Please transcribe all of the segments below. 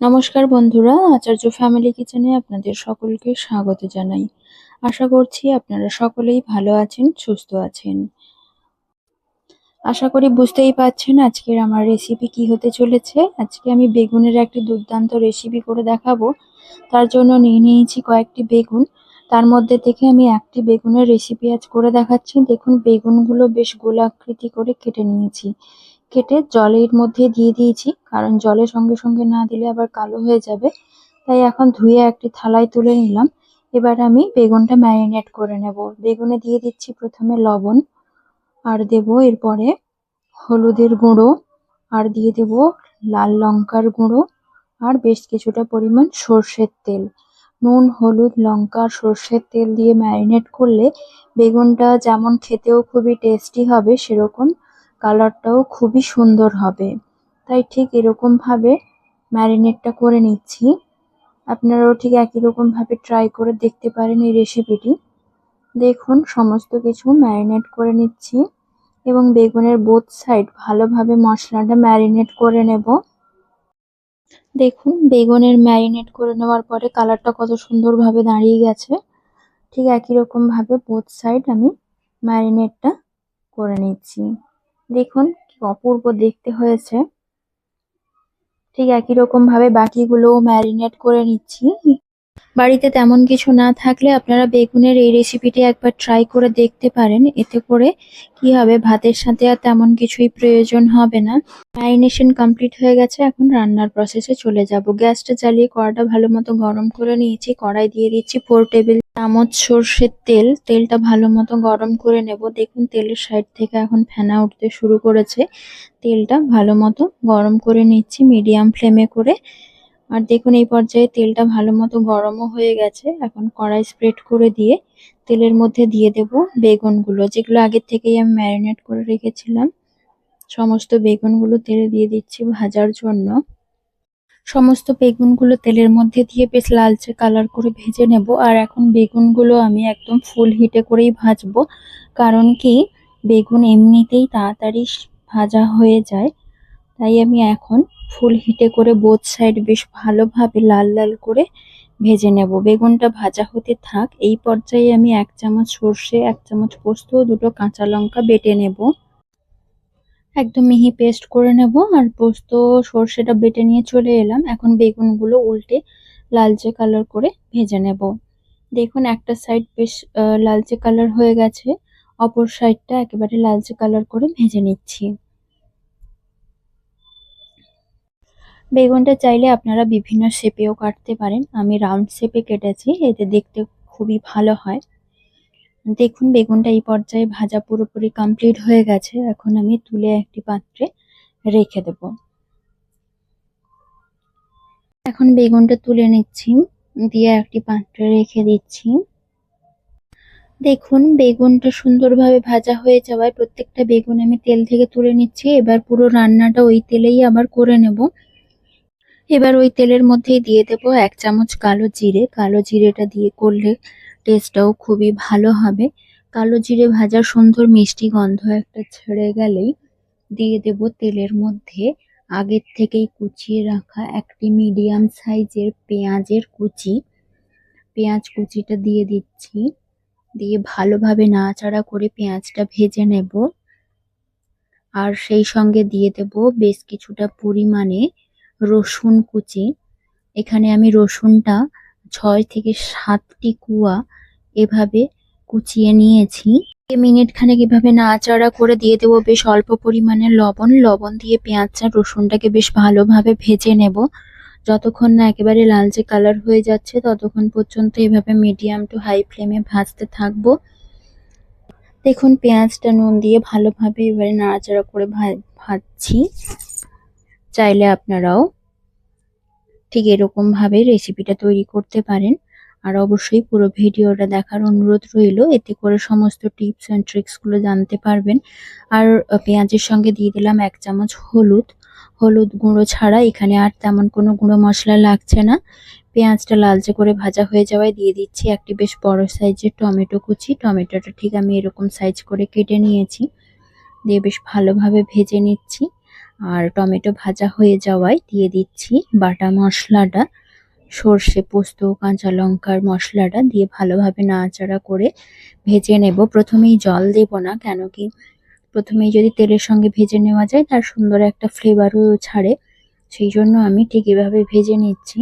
নমস্কার বন্ধুরা, আচার্য ফ্যামিলি কিচেনে আপনাদের সকলকে স্বাগত জানাই। আশা করছি আপনারা সকলেই ভালো আছেন, সুস্থ আছেন। আশা করি বুঝতেই পাচ্ছেন আজকের আমার রেসিপি কি হতে চলেছে। আজকে আমি বেগুনের একটি দুর্দান্ত রেসিপি করে দেখাবো। তার জন্য নিয়ে নিয়েছি কয়েকটি বেগুন। তার মধ্যে থেকে আমি একটি বেগুনের রেসিপি আজ করে দেখাচ্ছি। দেখুন, বেগুনগুলো বেশ গোলাকৃতি করে কেটে নিয়েছি। কেটে জলের মধ্যে দিয়ে দিয়েছি, কারণ জলের সঙ্গে সঙ্গে না দিলে আবার কালো হয়ে যাবে। তাই এখন ধুয়ে একটি থালায় তুলে নিলাম। এবার আমি বেগুনটা ম্যারিনেট করে নেব। বেগুনে দিয়ে দিচ্ছি প্রথমে লবণ, আর দেব এরপরে হলুদের গুঁড়ো, আর দিয়ে দেব লাল লঙ্কার গুঁড়ো, আর বেশ কিছুটা পরিমাণ সর্ষের তেল। নুন, হলুদ, লঙ্কা, সর্ষের তেল দিয়ে ম্যারিনেট করলে বেগুনটা যেমন খেতেও খুবই টেস্টি হবে সেরকম কালারটাও খুবই সুন্দর হবে। তাই ঠিক এরকম ভাবে ম্যারিনেটটা করে নিচ্ছি। আপনারাও ঠিক একই রকম ভাবে ট্রাই করে দেখতে পারেন এই রেসিপিটি দেখুন, সমস্ত কিছু ম্যারিনেট করে নিচ্ছি এবং বেগুনের বোথ সাইড ভালোভাবে মশলাটা ম্যারিনেট করে নেব। দেখুন, বেগুনের ম্যারিনেট করে নেওয়ার পরে কালারটা কত সুন্দরভাবে দাঁড়িয়ে গেছে। ঠিক একই রকম ভাবে বোথ সাইড আমি ম্যারিনেটটা করে নিচ্ছি। দেখুন কি অপূর্ব দেখতে হয়েছে। ঠিক একই রকম ভাবে বাকিগুলোও ম্যারিনেট করে নিচ্ছি। বাড়িতে তেমন কিছু না থাকলে আপনারা বেগুনের এই রেসিপিটি একবার ট্রাই করে দেখতে পারেন। এতে করে কি হবে? ভাতের সাথে আর তেমন কিছুই প্রয়োজন হবে না। ম্যারিনেশন কমপ্লিট হয়ে গেছে। এখন রান্নার প্রসেসে চলে যাব। গ্যাসটা জ্বালিয়ে কড়াটা ভালো মতো গরম করে নিয়েছি। কড়াই দিয়ে দিচ্ছি ফোর টেবিল চামচ সর্ষের তেল। তেলটা ভালো মতো গরম করে নেব। দেখুন, তেলের সাইড থেকে এখন ফেনা উঠতে শুরু করেছে। তেলটা ভালো মতো গরম করে নিচ্ছি। মিডিয়াম ফ্লেমে করে আর দেখুন এই পর্যায়ে তেলটা ভালো মতো গরমও হয়ে গেছে। এখন কড়াই স্প্রেড করে দিয়ে তেলের মধ্যে দিয়ে দেব বেগুনগুলো, যেগুলো আগের থেকেই আমি ম্যারিনেট করে রেখেছিলাম। সমস্ত বেগুনগুলো তেলে দিয়ে দিচ্ছি ভাজার জন্য। সমস্ত বেগুনগুলো তেলের মধ্যে দিয়ে বেশ লালচে কালার করে ভেজে নেব। আর এখন বেগুনগুলো আমি একদম ফুল হিটে করেই ভাজবো। কারণ কি? বেগুন এমনিতেই তাড়াতাড়ি ভাজা হয়ে যায়। তাই আমি এখন ফুল হিটে করে বোথ সাইড বেশ ভালোভাবে লাল লাল করে ভেজে নেব। বেগুনটা ভাজা হতে থাক। এই পর্যায়ে আমি এক চামচ সর্ষে, এক চামচ পোস্ত, দুটো কাঁচা লঙ্কা বেটে নেব। একদম মিহি পেস্ট করে নেব আর পোস্ত, সর্ষেটা বেটে নিয়ে চলে এলাম। এখন বেগুনগুলো উল্টে লালচে কালার করে ভেজে নেব। দেখুন, একটা সাইড বেশ লালচে কালার হয়ে গেছে। অপর সাইডটা একেবারে লালচে কালার করে ভেজে নিচ্ছি। বেগুনটা চাইলে আপনারা বিভিন্ন শেপেও কাটতে পারেন। আমি রাউন্ড শেপে কেটেছি, এতে দেখতে খুবই ভালো হয়। দেখুন, বেগুনটা এই পর্যায়ে ভাজা পুরোপুরি কমপ্লিট হয়ে গেছে। এখন আমি তুলে একটি পাত্রে রেখে দেব। এখন বেগুনটা তুলে নিচ্ছি, দিয়ে একটি পাত্রে রেখে দিচ্ছি। দেখুন, বেগুনটা সুন্দরভাবে ভাজা হয়ে যাওয়ায় প্রত্যেকটা বেগুন আমি তেল থেকে তুলে নিচ্ছি। এবার পুরো রান্নাটা ওই তেলেই আবার করে নেব। এবার ওই তেলের মধ্যেই দিয়ে দেব এক চামচ কালো জিরে। কালো জিরেটা দিয়ে করলে টেস্টটাও খুবই ভালো হবে। কালো জিরে ভাজার সুন্দর মিষ্টি গন্ধ একটা ছেড়ে গেলেই দিয়ে দেব তেলের মধ্যে আগের থেকেই কুচিয়ে রাখা একটি মিডিয়াম সাইজের পেঁয়াজের কুচি। পেঁয়াজ কুচিটা দিয়ে দিচ্ছি। দিয়ে ভালোভাবে নাড়াচাড়া করে পেঁয়াজটা ভেজে নেব। আর সেই সঙ্গে দিয়ে দেব বেশ কিছুটা পরিমাণে রসুন কুচি। এখানে আমি রসুনটা ছয় থেকে সাতটি কুয়া এভাবে কুচিয়ে নিয়েছি। মিনিট খানেক এভাবে নাড়াচাড়া করে দিয়ে দেবো, বেশ অল্প পরিমাণে লবণ। লবণ দিয়ে পেঁয়াজটা রসুনটাকে বেশ ভালোভাবে ভেজে নেব। যতক্ষণ না একেবারে লালচে কালার হয়ে যাচ্ছে, ততক্ষণ পর্যন্ত এভাবে মিডিয়াম টু হাই ফ্লেমে ভাজতে থাকব। দেখুন, পেঁয়াজটা নুন দিয়ে ভালোভাবে এবারে নাড়াচাড়া করে ভাজছি। চাইলে আপনারাও ঠিক এরকম ভাবে রেসিপিটা তৈরি করতে পারেন। আর অবশ্যই পুরো ভিডিওটা দেখার অনুরোধ রইল। এতে করে সমস্ত টিপস অ্যান্ড ট্রিক্সগুলো জানতে পারবেন। আর পেঁয়াজের সঙ্গে দিয়ে দিলাম এক চামচ হলুদ। হলুদ গুঁড়ো ছাড়া এখানে আর তেমন কোনো গুঁড়ো মশলা লাগছে না। পেঁয়াজটা লালচে করে ভাজা হয়ে যাওয়ায় দিয়ে দিচ্ছি একটি বেশ বড় সাইজের টমেটো কুচি। টমেটোটা ঠিক আমি এরকম সাইজ করে কেটে নিয়েছি। দিয়ে বেশ ভালোভাবে ভেজে নিচ্ছি। আর টমেটো ভাজা হয়ে যাওয়ায় দিয়ে দিচ্ছি বাটা মশলাটা, সর্ষে পোস্ত, কাঁচা লঙ্কার মশলাটা দিয়ে ভালোভাবে নাড়াচাড়া করে ভেজে নেব। প্রথমেই জল দেব না, কেন কি প্রথমেই যদি তেলের সঙ্গে ভেজে নেওয়া যায় তার সুন্দর একটা ফ্লেভারও ছাড়ে। সেই জন্য আমি ঠিক এভাবে ভেজে নিচ্ছি।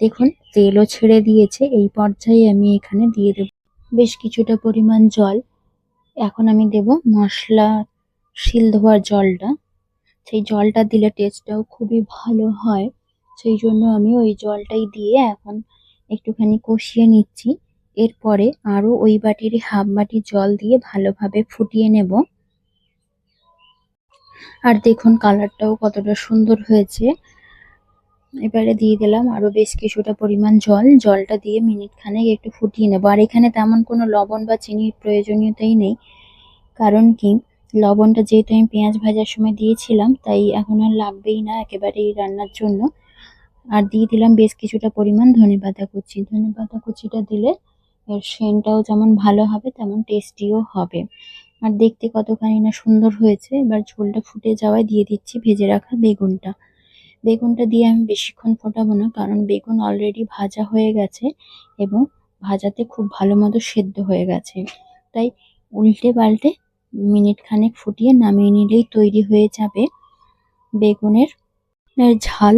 দেখুন, তেলও ছেড়ে দিয়েছে, এই পর্যায়ে আমি এখানে দিয়ে দেব বেশ কিছুটা পরিমাণ জল। এখন আমি দেব মশলা শিল ধোয়ার জলটা। সেই জলটা দিলে টেস্টটাও খুবই ভালো হয়। সেই জন্য আমি ওই জলটাই দিয়ে এখন একটুখানি কষিয়ে নিচ্ছি। এরপরে আরও ওই বাটির হাফ বাটি জল দিয়ে ভালোভাবে ফুটিয়ে নেব। আর দেখুন কালারটাও কতটা সুন্দর হয়েছে। এবারে দিয়ে দিলাম আরও বেশ কিছুটা পরিমাণ জল। জলটা দিয়ে মিনিট খানেক একটু ফুটিয়ে নেব। আর এখানে তেমন কোনো লবণ বা চিনির প্রয়োজনীয়তাই নেই। কারণ কি? লবণটা যেহেতু আমি পেঁয়াজ ভাজার সময় দিয়েছিলাম, তাই এখন আর লাগবেই না একেবারে এই রান্নার জন্য। আর দিয়ে দিলাম বেশ কিছুটা পরিমাণ ধনে পাতা কুচি। ধনে পাতা কুচিটা দিলে এর সেন্টটাও যেমন ভালো হবে, তেমন টেস্টিও হবে। আর দেখতে কতখানি না সুন্দর হয়েছে। এবার ঝোলটা ফুটে যাওয়ায় দিয়ে দিচ্ছি ভেজে রাখা বেগুনটা। বেগুনটা দিয়ে আমি বেশিক্ষণ ফোটাবো না, কারণ বেগুন অলরেডি ভাজা হয়ে গেছে এবং ভাজাতে খুব ভালো মতো সেদ্ধ হয়ে গেছে। তাই উল্টে পাল্টে মিনিট খানেক ফুটিয়ে নামিয়ে নিলেই তৈরি হয়ে যাবে বেগুনের ঝাল।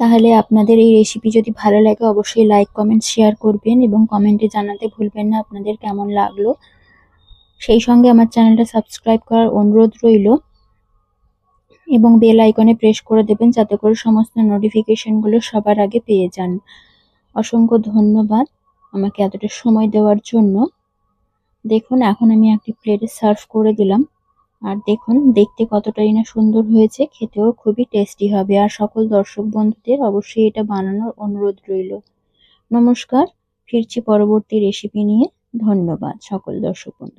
তাহলে আপনাদের এই রেসিপি যদি ভালো লাগে, অবশ্যই লাইক কমেন্ট শেয়ার করবেন এবং কমেন্টে জানাতে ভুলবেন না আপনাদের কেমন লাগল। সেই সঙ্গে আমার চ্যানেলটা সাবস্ক্রাইব করার অনুরোধ রইল এবং বেল আইকনে প্রেস করে দেবেন যাতে করে সমস্ত নোটিফিকেশনগুলো সবার আগে পেয়ে যান। অসংখ্য ধন্যবাদ আমাকে এতটা সময় দেওয়ার জন্য। দেখুন, এখন আমি একটি প্লেটে সার্ভ করে দিলাম। আর দেখুন, দেখতে কতটাই না সুন্দর হয়েছে, খেতেও খুবই টেস্টি হবে। আর সকল দর্শক বন্ধুদের অবশ্যই এটা বানানোর অনুরোধ রইল। নমস্কার, ফিরছি পরবর্তী রেসিপি নিয়ে। ধন্যবাদ সকল দর্শক বন্ধু